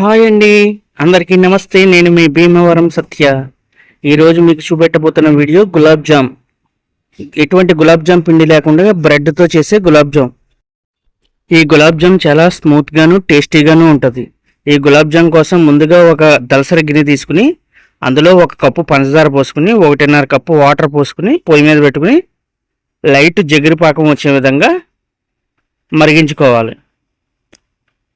Hi అండి. అందరికీ నమస్తే. నేను మీ భీమవరం సత్య. ఈరోజు మీకు చూపెట్టబోతున్న వీడియో గులాబ్ జామ్. ఎటువంటి గులాబ్ జామ్ పిండి లేకుండా బ్రెడ్తో చేసే గులాబ్ జామ్. ఈ గులాబ్ జామ్ చాలా స్మూత్గాను టేస్టీగాను ఉంటుంది. ఈ గులాబ్ జామ్ కోసం ముందుగా ఒక దలసరి గిన్నె తీసుకుని అందులో ఒక కప్పు పంచదార పోసుకుని ఒకటిన్నర కప్పు వాటర్ పోసుకుని పొయ్యి మీద పెట్టుకుని లైట్ జగిరిపాకం వచ్చే విధంగా మరిగించుకోవాలి.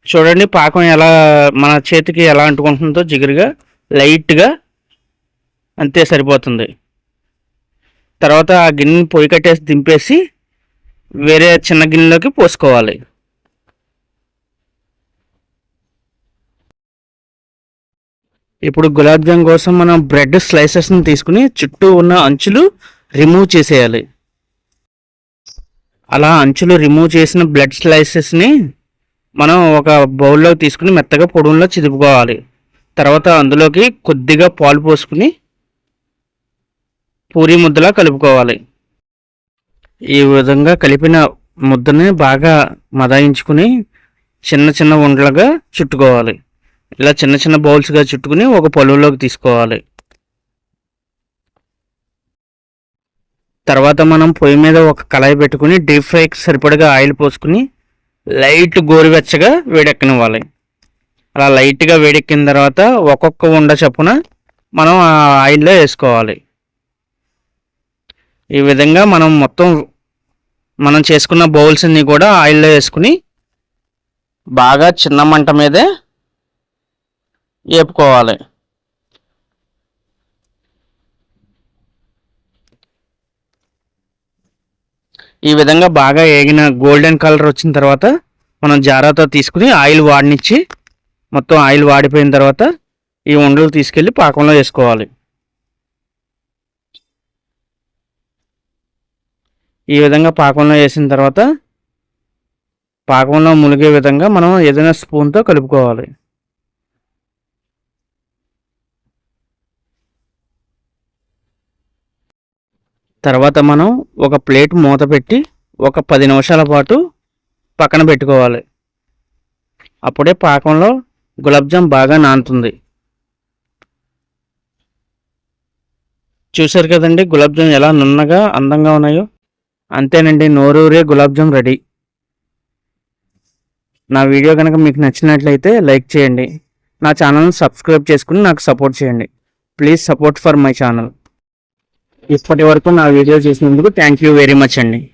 చూడండి పాకం ఎలా మన చేతికి ఎలా అంటుకుంటుందో జిగురుగా లైట్గా అంతే సరిపోతుంది. తర్వాత ఆ గిన్నెని పొయ్యి కట్టేసి దింపేసి వేరే చిన్న గిన్నెలోకి పోసుకోవాలి. ఇప్పుడు గులాబ్ జామ్ కోసం మనం బ్రెడ్ స్లైసెస్ని తీసుకుని చుట్టూ ఉన్న అంచులు రిమూవ్ చేసేయాలి. అలా అంచులు రిమూవ్ చేసిన బ్లడ్ స్లైసెస్ని మనం ఒక బౌల్లో తీసుకుని మెత్తగా పొడుగులో చిదుపుకోవాలి. తర్వాత అందులోకి కొద్దిగా పాలు పోసుకుని పూరి ముద్దలా కలుపుకోవాలి. ఈ విధంగా కలిపిన ముద్దని బాగా మదాయించుకుని చిన్న చిన్న ఉండలుగా చుట్టుకోవాలి. ఇలా చిన్న చిన్న బౌల్స్గా చుట్టుకుని ఒక పొలంలోకి తీసుకోవాలి. తర్వాత మనం పొయ్యి మీద ఒక కళాయి పెట్టుకుని డీప్ ఫ్రైకి సరిపడగా ఆయిల్ పోసుకుని లైట్ గోరువెచ్చగా వేడెక్కనివ్వాలి. అలా లైట్గా వేడెక్కిన తర్వాత ఒక్కొక్క ఉండ చొప్పున మనం ఆ ఆయిల్లో వేసుకోవాలి. ఈ విధంగా మనం మొత్తం మనం చేసుకున్న బౌల్స్ కూడా ఆయిల్లో వేసుకుని బాగా చిన్న మంట మీదే వేపుకోవాలి ఈ విధంగా బాగా ఏగిన గోల్డెన్ కలర్ వచ్చిన తర్వాత మనం జారాతో తీసుకుని ఆయిల్ వాడినిచ్చి మొత్తం ఆయిల్ వాడిపోయిన తర్వాత ఈ ఉండలు తీసుకెళ్ళి పాకంలో వేసుకోవాలి. ఈ విధంగా పాకంలో వేసిన తర్వాత పాకంలో మునిగే విధంగా మనం ఏదైనా స్పూన్తో కలుపుకోవాలి. తర్వాత మనం ఒక ప్లేట్ మూత పెట్టి ఒక పది నిమిషాల పాటు పక్కన పెట్టుకోవాలి. అప్పుడే పాకంలో గులాబ్జామ్ బాగా నానుతుంది. చూశారు కదండి గులాబ్జామ్ ఎలా నున్నగా అందంగా ఉన్నాయో? అంతేనండి నోరూరే గులాబ్జామ్ రెడీ. నా వీడియో కనుక మీకు నచ్చినట్లయితే లైక్ చేయండి. నా ఛానల్ని సబ్స్క్రైబ్ చేసుకుని నాకు సపోర్ట్ చేయండి. Please support for my channel. ఇప్పటి వరకు నా వీడియో చేసినందుకు థ్యాంక్ యూ వెరీ మచ్ అండి.